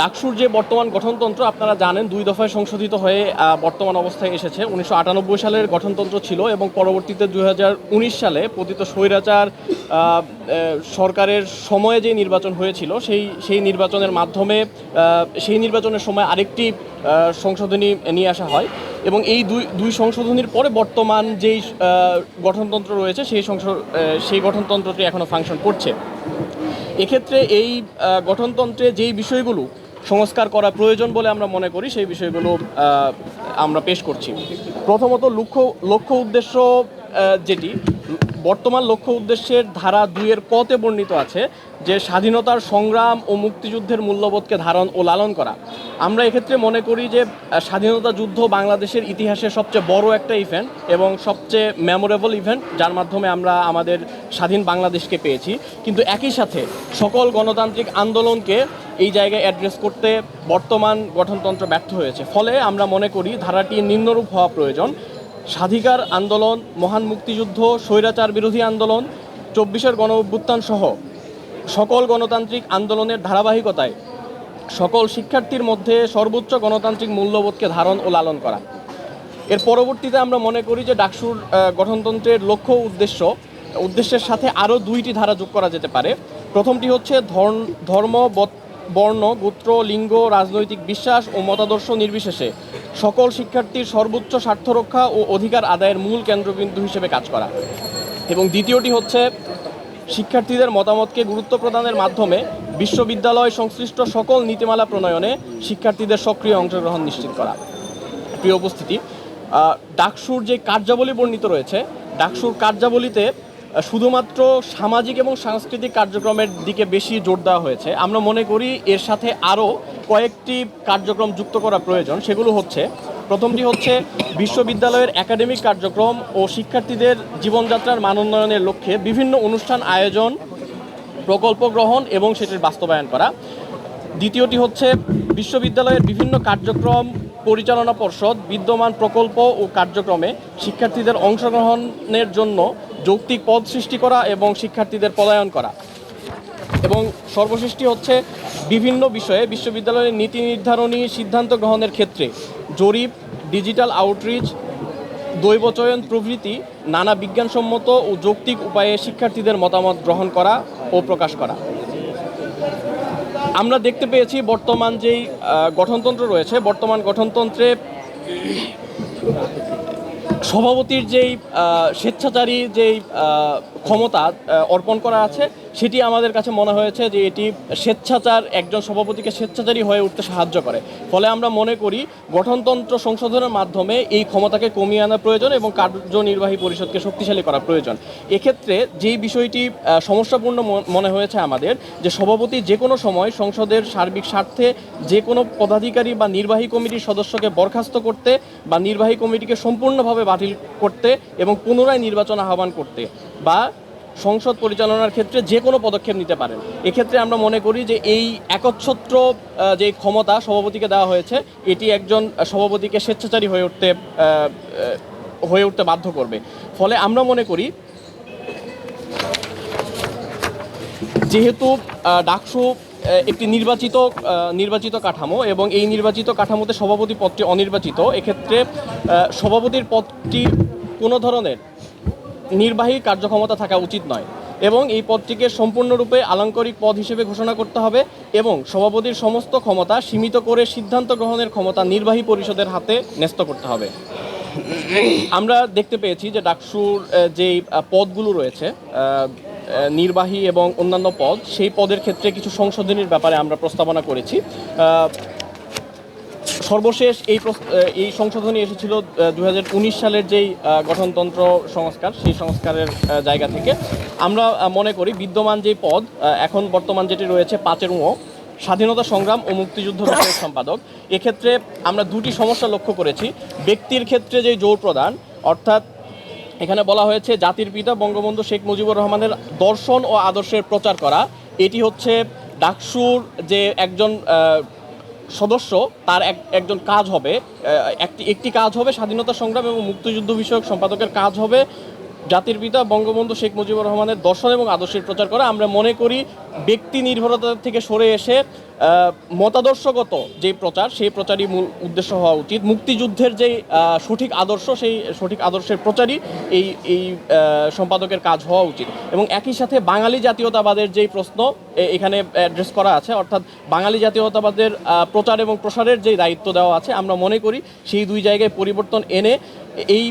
ডাকসুর যে বর্তমান গঠনতন্ত্র, আপনারা জানেন দুই দফায় সংশোধিত হয়ে বর্তমান অবস্থায় এসেছে। উনিশশো আটানব্বই সালের গঠনতন্ত্র ছিল এবং পরবর্তীতে দু হাজার উনিশ সালে পতিত স্বৈরাচার সরকারের সময়ে যে নির্বাচন হয়েছিল, সেই সেই নির্বাচনের মাধ্যমে সেই নির্বাচনের সময় আরেকটি সংশোধনী নিয়ে আসা হয় এবং এই দুই দুই সংশোধনীর পরে বর্তমান যেই গঠনতন্ত্র রয়েছে, সেই সেই গঠনতন্ত্রটি এখনও ফাংশন করছে। এক্ষেত্রে এই গঠনতন্ত্রে যেই বিষয়গুলো সংস্কার করা প্রয়োজন বলে আমরা মনে করি, সেই বিষয়গুলো আমরা পেশ করছি। প্রথমত লক্ষ্য লক্ষ্য উদ্দেশ্য যেটি, বর্তমান লক্ষ্য উদ্দেশ্যের ধারা দুইয়ের কতে বর্ণিত আছে, যে স্বাধীনতার সংগ্রাম ও মুক্তিযুদ্ধের মূল্যবোধকে ধারণ ও লালন করা। আমরা এক্ষেত্রে মনে করি যে স্বাধীনতা যুদ্ধ বাংলাদেশের ইতিহাসে সবচেয়ে বড় একটা ইভেন্ট এবং সবচেয়ে মেমোরেবল ইভেন্ট যার মাধ্যমে আমরা আমাদের স্বাধীন বাংলাদেশকে পেয়েছি। কিন্তু একই সাথে সকল গণতান্ত্রিক আন্দোলনকে এই জায়গায় অ্যাড্রেস করতে বর্তমান গঠনতন্ত্র ব্যর্থ হয়েছে। ফলে আমরা মনে করি ধারাটি নিম্নরূপ হওয়া প্রয়োজন। স্বাধিকার আন্দোলন, মহান মুক্তিযুদ্ধ, স্বৈরাচার বিরোধী আন্দোলন, চব্বিশের গণ অভ্যুত্থান সহ সকল গণতান্ত্রিক আন্দোলনের ধারাবাহিকতায় সকল শিক্ষার্থীর মধ্যে সর্বোচ্চ গণতান্ত্রিক মূল্যবোধকে ধারণ ও লালন করা। এর পরবর্তীতে আমরা মনে করি যে ডাকসুর গঠনতন্ত্রের লক্ষ্য উদ্দেশ্য, উদ্দেশ্যের সাথে আরও দুইটি ধারা যোগ করা যেতে পারে। প্রথমটি হচ্ছে ধর্ম- বর্ণ, গোত্র, লিঙ্গ, রাজনৈতিক বিশ্বাস ও মতাদর্শ নির্বিশেষে সকল শিক্ষার্থীর সর্বোচ্চ স্বার্থ রক্ষা ও অধিকার আদায়ের মূল কেন্দ্রবিন্দু হিসেবে কাজ করা। এবং দ্বিতীয়টি হচ্ছে শিক্ষার্থীদের মতামতকে গুরুত্ব প্রদানের মাধ্যমে বিশ্ববিদ্যালয় সংশ্লিষ্ট সকল নীতিমালা প্রণয়নে শিক্ষার্থীদের সক্রিয় অংশগ্রহণ নিশ্চিত করা। প্রিয় উপস্থিতি ডাকসুর যে কার্যাবলী বর্ণিত রয়েছে, ডাকসুর কার্যাবলীতে শুধুমাত্র সামাজিক এবং সাংস্কৃতিক কার্যক্রমের দিকে বেশি জোর দেওয়া হয়েছে। আমরা মনে করি এর সাথে আরও কয়েকটি কার্যক্রম যুক্ত করা প্রয়োজন, সেগুলো হচ্ছে, প্রথমটি হচ্ছে বিশ্ববিদ্যালয়ের একাডেমিক কার্যক্রম ও শিক্ষার্থীদের জীবনযাত্রার মান উন্নয়নের লক্ষ্যে বিভিন্ন অনুষ্ঠান আয়োজন, প্রকল্প গ্রহণ এবং সেটির বাস্তবায়ন করা। দ্বিতীয়টি হচ্ছে বিশ্ববিদ্যালয়ের বিভিন্ন কার্যক্রম পরিচালনা পর্ষদ, বিদ্যমান প্রকল্প ও কার্যক্রমে শিক্ষার্থীদের অংশগ্রহণের জন্য যৌক্তিক পদ সৃষ্টি করা এবং শিক্ষার্থীদের পলায়ন করা। এবং সর্বশেষটি হচ্ছে বিভিন্ন বিষয়ে বিশ্ববিদ্যালয়ের নীতি নির্ধারণী সিদ্ধান্ত গ্রহণের ক্ষেত্রে জরিপ, ডিজিটাল আউটরিচ দৈবচয়ন প্রভৃতি নানা বিজ্ঞানসম্মত ও যৌক্তিক উপায়ে শিক্ষার্থীদের মতামত গ্রহণ করা ও প্রকাশ করা। আমরা দেখতে পেয়েছি বর্তমান যেই গঠনতন্ত্র রয়েছে, বর্তমান গঠনতন্ত্রে সভাপতির যেই স্বেচ্ছাচারী যেই ক্ষমতা অর্পণ করা আছে সেটি আমাদের কাছে মনে হয়েছে যে এটি স্বেচ্ছাচার, একজন সভাপতিকে স্বেচ্ছাচারী হয়ে উঠতে সাহায্য করে। ফলে আমরা মনে করি গঠনতন্ত্র সংশোধনের মাধ্যমে এই ক্ষমতাকে কমিয়ে আনা প্রয়োজন এবং কার্যনির্বাহী পরিষদকে শক্তিশালী করা প্রয়োজন। এক্ষেত্রে যেই বিষয়টি সমস্যাপূর্ণ মনে হয়েছে আমাদের, যে সভাপতি যে কোনো সময় সংসদের সার্বিক স্বার্থে যে কোনো পদাধিকারী বা নির্বাহী কমিটির সদস্যকে বরখাস্ত করতে বা নির্বাহী কমিটিকে সম্পূর্ণভাবে বাতিল করতে এবং পুনরায় নির্বাচন আহ্বান করতে বা সংসদ পরিচালনার ক্ষেত্রে যে কোনো পদক্ষেপ নিতে পারেন। এক্ষেত্রে আমরা মনে করি যে এই একচ্ছত্র যে ক্ষমতা সভাপতিকে দেওয়া হয়েছে, এটি একজন সভাপতিকে স্বেচ্ছাচারী হয়ে উঠতে হয়ে উঠতে বাধ্য করবে। ফলে আমরা মনে করি, যেহেতু ডাকসু একটি নির্বাচিত নির্বাচিত কাঠামো এবং এই নির্বাচিত কাঠামোতে সভাপতি পদটি অনির্বাচিত, এক্ষেত্রে সভাপতির পদটি কোনো ধরনের নির্বাহী কার্যক্ষমতা থাকা উচিত নয় এবং এই পদটিকে সম্পূর্ণরূপে আলংকারিক পদ হিসেবে ঘোষণা করতে হবে এবং সভাপতির সমস্ত ক্ষমতা সীমিত করে সিদ্ধান্ত গ্রহণের ক্ষমতা নির্বাহী পরিষদের হাতে ন্যস্ত করতে হবে। আমরা দেখতে পেয়েছি যে ডাকসুর যেই পদগুলো রয়েছে নির্বাহী এবং অন্যান্য পদ, সেই পদের ক্ষেত্রে কিছু সংশোধনীর ব্যাপারে আমরা প্রস্তাবনা করেছি। সর্বশেষ এই এই সংশোধনী এসেছিল দু হাজার উনিশ সালের যেই গঠনতন্ত্র সংস্কার, সেই সংস্কারের জায়গা থেকে। আমরা মনে করি বিদ্যমান যেই পদ এখন বর্তমান যেটি রয়েছে পাঁচের ও স্বাধীনতা সংগ্রাম ও মুক্তিযুদ্ধ বিষয়ক সম্পাদক। এক্ষেত্রে আমরা দুটি সমস্যা লক্ষ্য করেছি। ব্যক্তির ক্ষেত্রে যে জোর প্রদান, অর্থাৎ এখানে বলা হয়েছে জাতির পিতা বঙ্গবন্ধু শেখ মুজিবুর রহমানের দর্শন ও আদর্শের প্রচার করা। এটি হচ্ছে ডাকসুর যে একজন সদস্য, তার এক, একজন কাজ হবে একটি একটি কাজ হবে স্বাধীনতা সংগ্রাম এবং মুক্তিযুদ্ধ বিষয়ক সম্পাদকের কাজ হবে। জাতির পিতা বঙ্গবন্ধু শেখ মুজিবুর রহমানের দর্শন এবং আদর্শের প্রচার করা। আমরা মনে করি ব্যক্তি নির্ভরতা থেকে সরে এসে মতাদর্শগত যে প্রচার, সেই প্রচারই মূল উদ্দেশ্য হওয়া উচিত। মুক্তিযুদ্ধের যে সঠিক আদর্শ, সেই সঠিক আদর্শের প্রচারই এই এই সম্পাদকের কাজ হওয়া উচিত। এবং একই সাথে বাঙালি জাতীয়তাবাদের যেই প্রশ্ন এখানে অ্যাড্রেস করা আছে, অর্থাৎ বাঙালি জাতীয়তাবাদের প্রচার এবং প্রসারের যে দায়িত্ব দেওয়া আছে, আমরা মনে করি সেই দুই জায়গায় পরিবর্তন এনে এই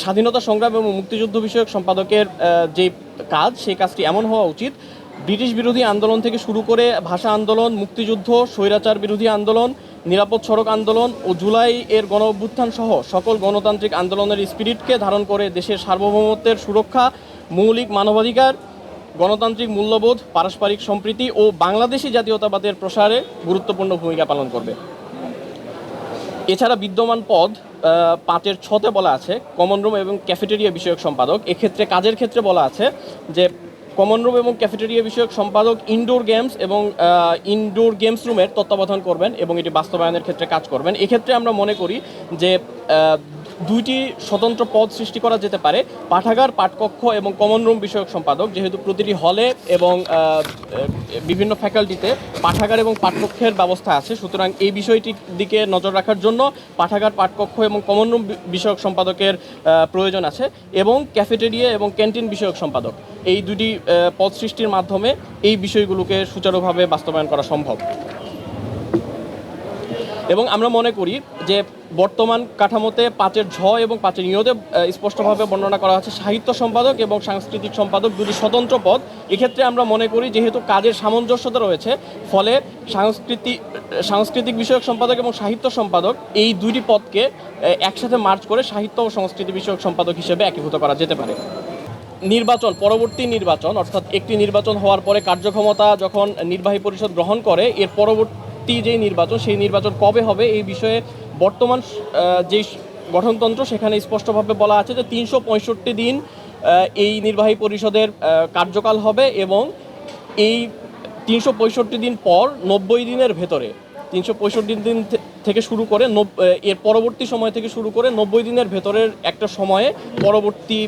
স্বাধীনতা সংগ্রাম এবং মুক্তিযুদ্ধ বিষয়ক সম্পাদকের যে কাজ, সেই কাজটি এমন হওয়া উচিত। ব্রিটিশ বিরোধী আন্দোলন থেকে শুরু করে ভাষা আন্দোলন, মুক্তিযুদ্ধ, স্বৈরাচার বিরোধী আন্দোলন, নিরাপদ সড়ক আন্দোলন ও জুলাই এর গণ অভ্যুত্থান সহ সকল গণতান্ত্রিক আন্দোলনের স্পিরিটকে ধারণ করে দেশের সার্বভৌমত্বের সুরক্ষা, মৌলিক মানবাধিকার, গণতান্ত্রিক মূল্যবোধ, পারস্পরিক সম্প্রীতি ও বাংলাদেশি জাতীয়তাবাদের প্রসারে গুরুত্বপূর্ণ ভূমিকা পালন করবে। এছাড়া বিদ্যমান পদ পাঁচের ছতে বলা আছে কমন রুম এবং ক্যাফেটেরিয়া বিষয়ক সম্পাদক। এক্ষেত্রে কাজের ক্ষেত্রে বলা আছে যে কমন রুম এবং ক্যাফেটেরিয়া বিষয়ক সম্পাদক ইনডোর গেমস এবং ইনডোর গেমস রুমের তত্ত্বাবধান করবেন এবং এটি বাস্তবায়নের ক্ষেত্রে কাজ করবেন। এক্ষেত্রে আমরা মনে করি যে দুইটি স্বতন্ত্র পদ সৃষ্টি করা যেতে পারে, পাঠাগার, পাঠকক্ষ এবং কমন রুম বিষয়ক সম্পাদক। যেহেতু প্রতিটি হলে এবং বিভিন্ন ফ্যাকাল্টিতে পাঠাগার এবং পাঠকক্ষের ব্যবস্থা আছে, সুতরাং এই বিষয়টির দিকে নজর রাখার জন্য পাঠাগার, পাঠকক্ষ এবং কমন রুম বিষয়ক সম্পাদকের প্রয়োজন আছে এবং ক্যাফেটেরিয়া এবং ক্যান্টিন বিষয়ক সম্পাদক। এই দুটি পদ সৃষ্টির মাধ্যমে এই বিষয়গুলোকে সুচারুভাবে বাস্তবায়ন করা সম্ভব। এবং আমরা মনে করি যে বর্তমান কাঠামোতে পাঁচের ঝ এবং পাঁচের নিয়তে স্পষ্টভাবে বর্ণনা করা হচ্ছে সাহিত্য সম্পাদক এবং সাংস্কৃতিক সম্পাদক দুটি স্বতন্ত্র পদ। এক্ষেত্রে আমরা মনে করি যেহেতু কাজের সামঞ্জস্যতা রয়েছে, ফলে সাংস্কৃতিক সাংস্কৃতিক বিষয়ক সম্পাদক এবং সাহিত্য সম্পাদক এই দুইটি পদকে একসাথে মার্চ করে সাহিত্য ও সংস্কৃতি বিষয়ক সম্পাদক হিসেবে একীভূত করা যেতে পারে। নির্বাচন, পরবর্তী নির্বাচন, অর্থাৎ একটি নির্বাচন হওয়ার পরে কার্যক্ষমতা যখন নির্বাহী পরিষদ গ্রহণ করে, এর পরবর্তী যে নির্বাচন, সেই নির্বাচন কবে হবে এই বিষয়ে বর্তমান যে গঠনতন্ত্র সেখানে স্পষ্টভাবে বলা আছে যে তিনশো পঁয়ষট্টি দিন এই নির্বাহী পরিষদের কার্যকাল হবে এবং এই তিনশো পঁয়ষট্টি দিন পর নব্বই দিনের ভেতরে, তিনশো পঁয়ষট্টি দিন থেকে শুরু করে এর পরবর্তী সময় থেকে শুরু করে নব্বই দিনের ভেতরের একটা সময়ে পরবর্তী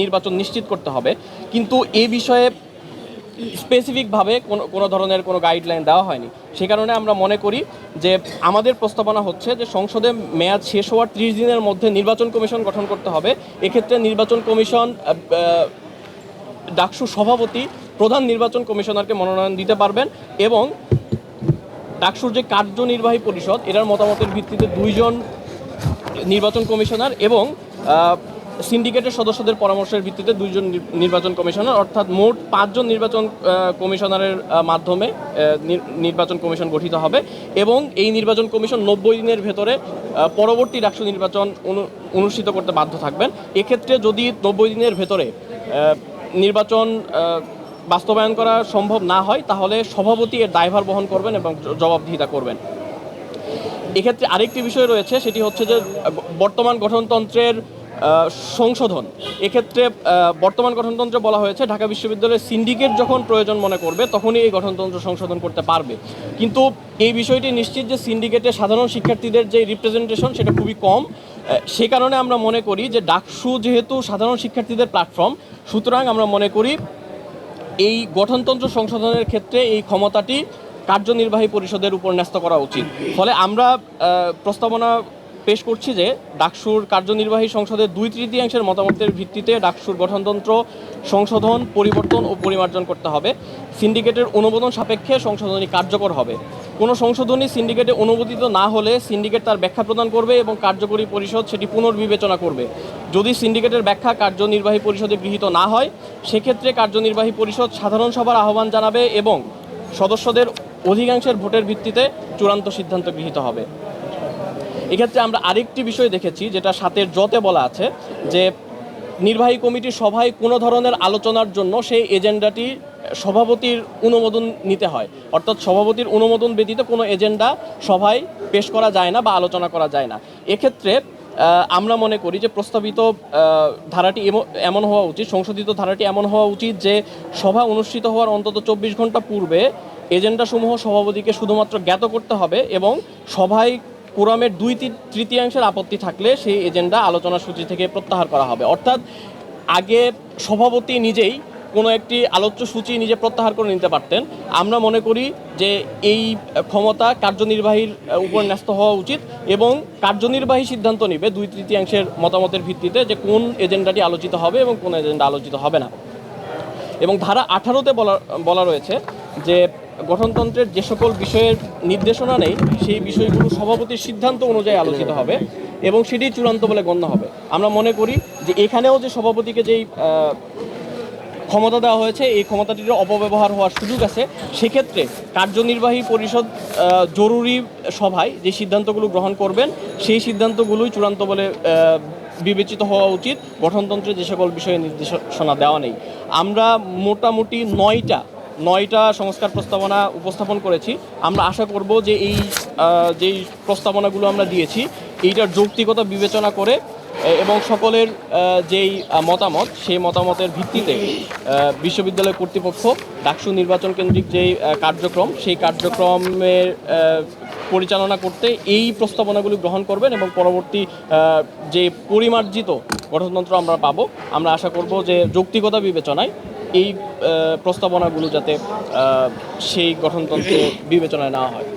নির্বাচন নিশ্চিত করতে হবে। কিন্তু এ বিষয়ে স্পেসিফিকভাবে কোনো কোনো ধরনের কোনো গাইডলাইন দেওয়া হয়নি। সে কারণে আমরা মনে করি যে আমাদের প্রস্তাবনা হচ্ছে যে সংসদে মেয়াদ শেষ হওয়ার ত্রিশ দিনের মধ্যে নির্বাচন কমিশন গঠন করতে হবে। এক্ষেত্রে নির্বাচন কমিশন ডাকসু সভাপতি, প্রধান নির্বাচন কমিশনারকে মনোনয়ন দিতে পারবেন এবং ডাকসুর যে কার্যনির্বাহী পরিষদ এটার মতামতের ভিত্তিতে দুইজন নির্বাচন কমিশনার এবং সিন্ডিকেটের সদস্যদের পরামর্শের ভিত্তিতে দুইজন নির্বাচন কমিশনার, অর্থাৎ মোট পাঁচজন নির্বাচন কমিশনারের মাধ্যমে নির্বাচন কমিশন গঠিত হবে এবং এই নির্বাচন কমিশন নব্বই দিনের ভেতরে পরবর্তী রাষ্ট্র নির্বাচন অনু- অনুষ্ঠিত করতে বাধ্য থাকবেন। এক্ষেত্রে যদি নব্বই দিনের ভেতরে নির্বাচন বাস্তবায়ন করা সম্ভব না হয়, তাহলে সভাপতি এর দায়ভার বহন করবেন এবং জবাবদিহিতা করবেন। এক্ষেত্রে আরেকটি বিষয় রয়েছে, সেটি হচ্ছে যে বর্তমান গঠনতন্ত্রের সংশোধন। এক্ষেত্রে বর্তমান গঠনতন্ত্রে বলা হয়েছে, ঢাকা বিশ্ববিদ্যালয়ের সিন্ডিকেট যখন প্রয়োজন মনে করবে, তখনই এই গঠনতন্ত্র সংশোধন করতে পারবে। কিন্তু এই বিষয়টি নিশ্চিত যে সিন্ডিকেটে সাধারণ শিক্ষার্থীদের যে রিপ্রেজেন্টেশন সেটা খুবই কম। সে কারণে আমরা মনে করি যে ডাকসু যেহেতু সাধারণ শিক্ষার্থীদের প্ল্যাটফর্ম সুতরাং আমরা মনে করি এই গঠনতন্ত্র সংশোধনের ক্ষেত্রে এই ক্ষমতাটি কার্যনির্বাহী পরিষদের উপর ন্যস্ত করা উচিত। ফলে আমরা প্রস্তাবনা পেশ করছি যে ডাকসুর কার্যনির্বাহী সংসদের দুই তৃতীয়াংশের মতামতের ভিত্তিতে ডাকসুর গঠনতন্ত্র সংশোধন, পরিবর্তন ও পরিমার্জন করতে হবে। সিন্ডিকেটের অনুমোদন সাপেক্ষে সংশোধনী কার্যকর হবে। কোনো সংশোধনী সিন্ডিকেটে অনুমোদিত না হলে সিন্ডিকেট তার ব্যাখ্যা প্রদান করবে এবং কার্যকরী পরিষদ সেটি পুনর্বিবেচনা করবে। যদি সিন্ডিকেটের ব্যাখ্যা কার্যনির্বাহী পরিষদে গৃহীত না হয়, সেক্ষেত্রে কার্যনির্বাহী পরিষদ সাধারণ সভার আহ্বান জানাবে এবং সদস্যদের অধিকাংশের ভোটের ভিত্তিতে চূড়ান্ত সিদ্ধান্ত গৃহীত হবে। এক্ষেত্রে আমরা আরেকটি বিষয় দেখেছি, যেটা সাতের জতে বলা আছে, যে নির্বাহী কমিটির সভায় কোনো ধরনের আলোচনার জন্য সেই এজেন্ডাটি সভাপতির অনুমোদন নিতে হয়। অর্থাৎ সভাপতির অনুমোদন ব্যতীত কোনো এজেন্ডা সভায় পেশ করা যায় না বা আলোচনা করা যায় না। এক্ষেত্রে আমরা মনে করি যে প্রস্তাবিত ধারাটি এমন হওয়া উচিত, সংশোধিত ধারাটি এমন হওয়া উচিত যে সভা অনুষ্ঠিত হওয়ার অন্তত চব্বিশ ঘণ্টা পূর্বে এজেন্ডাসমূহ সভাপতিকে শুধুমাত্র জ্ঞাত করতে হবে এবং সভায় কোরামের দুই তৃতীয়াংশের আপত্তি থাকলে সেই এজেন্ডা আলোচনা সূচি থেকে প্রত্যাহার করা হবে। অর্থাৎ আগে সভাপতি নিজেই কোনো একটি আলোচ্য সূচি নিজে প্রত্যাহার করে নিতে পারতেন। আমরা মনে করি যে এই ক্ষমতা কার্যনির্বাহীর উপর ন্যস্ত হওয়া উচিত এবং কার্যনির্বাহী সিদ্ধান্ত নিবে দুই তৃতীয়াংশের মতামতের ভিত্তিতে যে কোন এজেন্ডাটি আলোচিত হবে এবং কোন এজেন্ডা আলোচিত হবে না। এবং ধারা আঠারোতে বলা বলা রয়েছে যে গঠনতন্ত্রের যে সকল বিষয়ের নির্দেশনা নেই, সেই বিষয়গুলো সভাপতির সিদ্ধান্ত অনুযায়ী আলোচিত হবে এবং সেটি চূড়ান্ত বলে গণ্য হবে। আমরা মনে করি যে এখানেও যে সভাপতিকে যেই ক্ষমতা দেওয়া হয়েছে, এই ক্ষমতাটির অপব্যবহার হওয়ার সুযোগ আছে। সেক্ষেত্রে কার্যনির্বাহী পরিষদ জরুরি সভায় যে সিদ্ধান্তগুলো গ্রহণ করবেন, সেই সিদ্ধান্তগুলোই চূড়ান্ত বলে বিবেচিত হওয়া উচিত। গঠনতন্ত্রে যে সকল বিষয়ে নির্দেশনা দেওয়া নেই। আমরা মোটামুটি নয়টা নয়টা সংস্কার প্রস্তাবনা উপস্থাপন করেছি। আমরা আশা করব যে এই যেই প্রস্তাবনাগুলো আমরা দিয়েছি, এইটার যৌক্তিকতা বিবেচনা করে এবং সকলের যেই মতামত, সেই মতামতের ভিত্তিতে বিশ্ববিদ্যালয় কর্তৃপক্ষ ডাকসু নির্বাচন কেন্দ্রিক যেই কার্যক্রম, সেই কার্যক্রমের পরিচালনা করতে এই প্রস্তাবনাগুলি গ্রহণ করবেন এবং পরবর্তী যে পরিমার্জিত গঠনতন্ত্র আমরা পাবো, আমরা আশা করব যে যৌক্তিকতা বিবেচনায় এই প্রস্তাবনাগুলো যাতে সেই গঠনতন্ত্রে বিবেচনায় নেওয়া হয়।